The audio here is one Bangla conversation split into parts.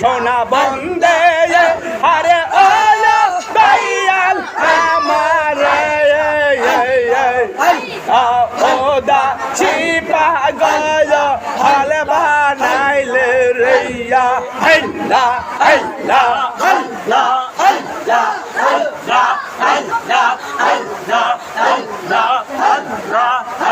সোনা বন্দে আরে দয়াল আমার ওদা চিপা গয় হল বানাইলে রেয়া হেল্লা হেল্লা হেল্লা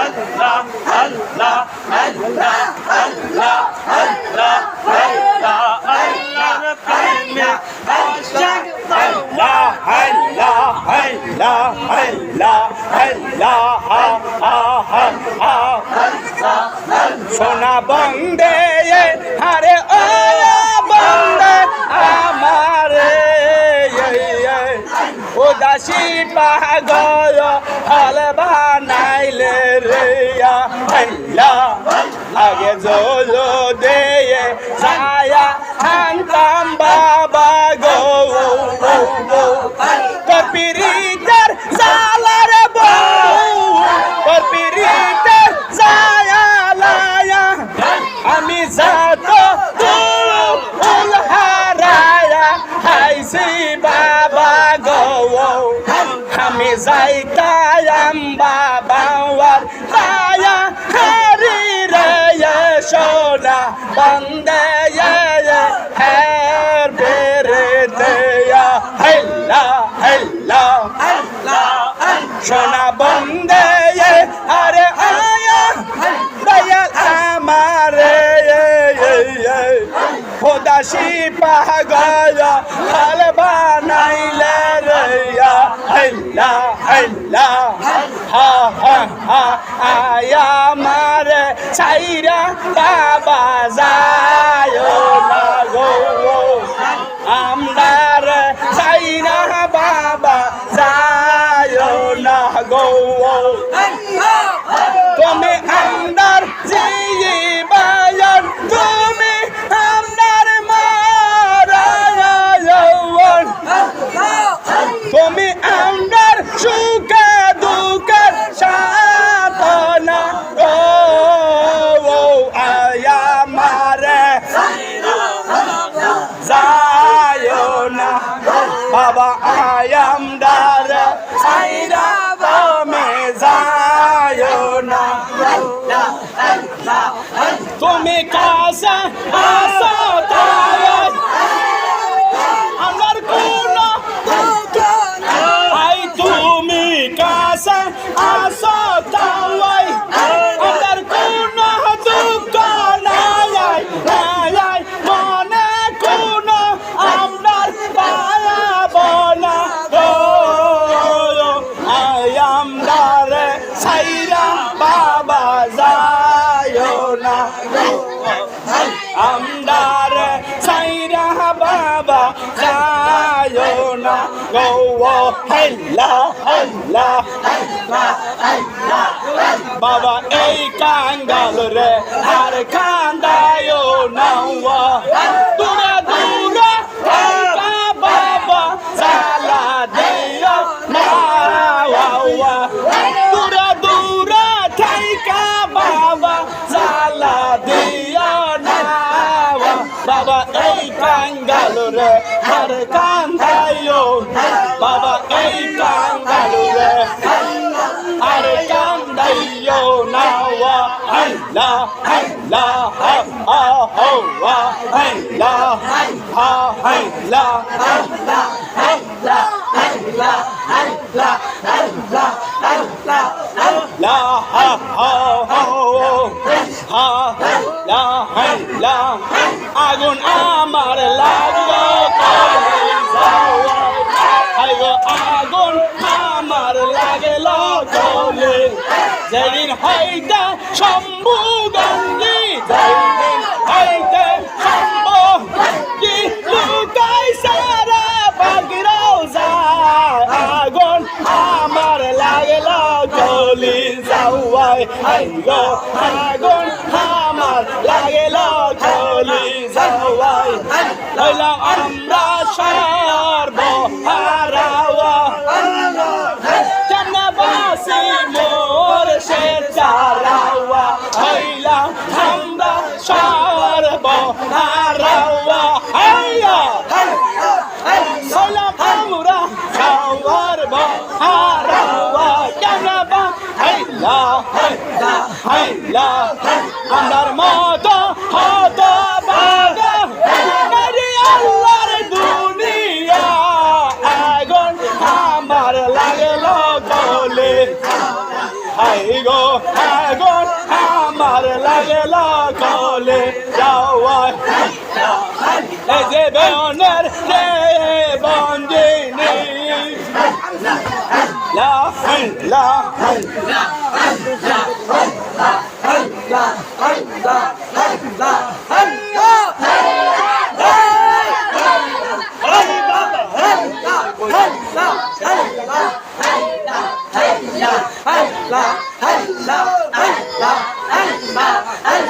Allah, Allah, Allah, Allah, Allah, Allah, Allah, kalme aşık Allah, Allah, Allah, Allah, Allah, ah, ah, ah, ah, সোনা বন্দে হারে ও বন্দে আমারে উদাসী পাগল হলবা রে আল্লাহ লাগে জলো hai tayam baba war taya hari raya shona bande ya ya her berete ya hella hella hella shona bande ya are aya daya amare ye ye ye khoda shi pahagay হেল্লা হেল্লা হা হা হা আয়া মারে ছাইরা বাবা যায়। Baba, I am that. যায় না গো হেল্লা হেল্লা বাবা এই কাঙ্গাল রে আর কান্দায় নাওয়া এই কাঙ্গাল রে আর কান্দায় বাবা এই কাঙ্গাল রে আর কান্দাইও নাওয়া, হাইলা হাইলা, হা হা হা হাইলা হা, হাইলা হাইলা হাইলা হাইলা হাইলা হাইলা হাইলা লা হা হা হা হা লা হাইলা আগুন আমার লাগল আগুন আমার লাগেল গলে যেদিন হইতে শম্ভু গঙ্গি যেদিন হইতে শম্ভু কি লুকাই সারা বাগরাও যায়। আগুন আমার লাগেল গলি যাওয়াই আইগো হইলাম আমরা সর্ব হারাওয়া জানাবাসি মোর সে চারাওয়া হইলাম আমরা সর্ব হারাওয়া হাইয়া হইলাম আমরা সর্ব হারাওয়া জানাবা হাইলা হাইলা হাইলা আমার মা লাগল গলে যাওয়া এই যে বেয়নের রে বঞ্জিনী লা লা Nina dulu dulu. Ya, oh, oh, ah, ah,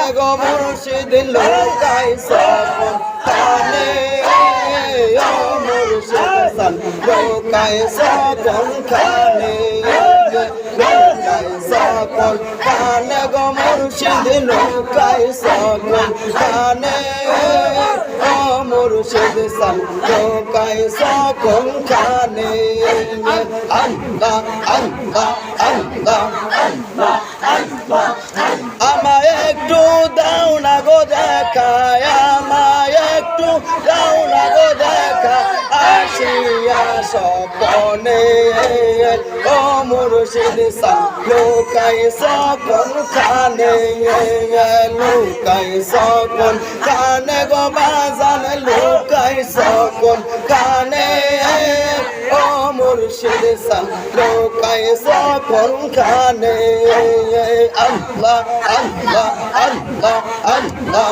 মুর্শিদ লোকাই সকল কানে ও মুর্শিদ সান লোকাই সকল কানে লোকাই সকল কানে গো মুর্শিদ লোকাই সকল কানে ও মুর্শিদ সান লোকাই সকল কানে আল্লাহ আল্লাহ। দাও না গো দেখা, আমায় একটু দাও না গো দেখা। আসিয়া সপনে ও মুর্শিদ লোকাই সকল খানে, লোকাই সকল খানে গো বাজান, লোকাই সকল খানে। ও মুর্শিদ সা লোকাই সকল খানে আল্লাহ আল্লাহ আল্লাহ আল্লাহ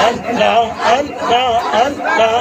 আল্লাহ আল্লাহ আল্লাহ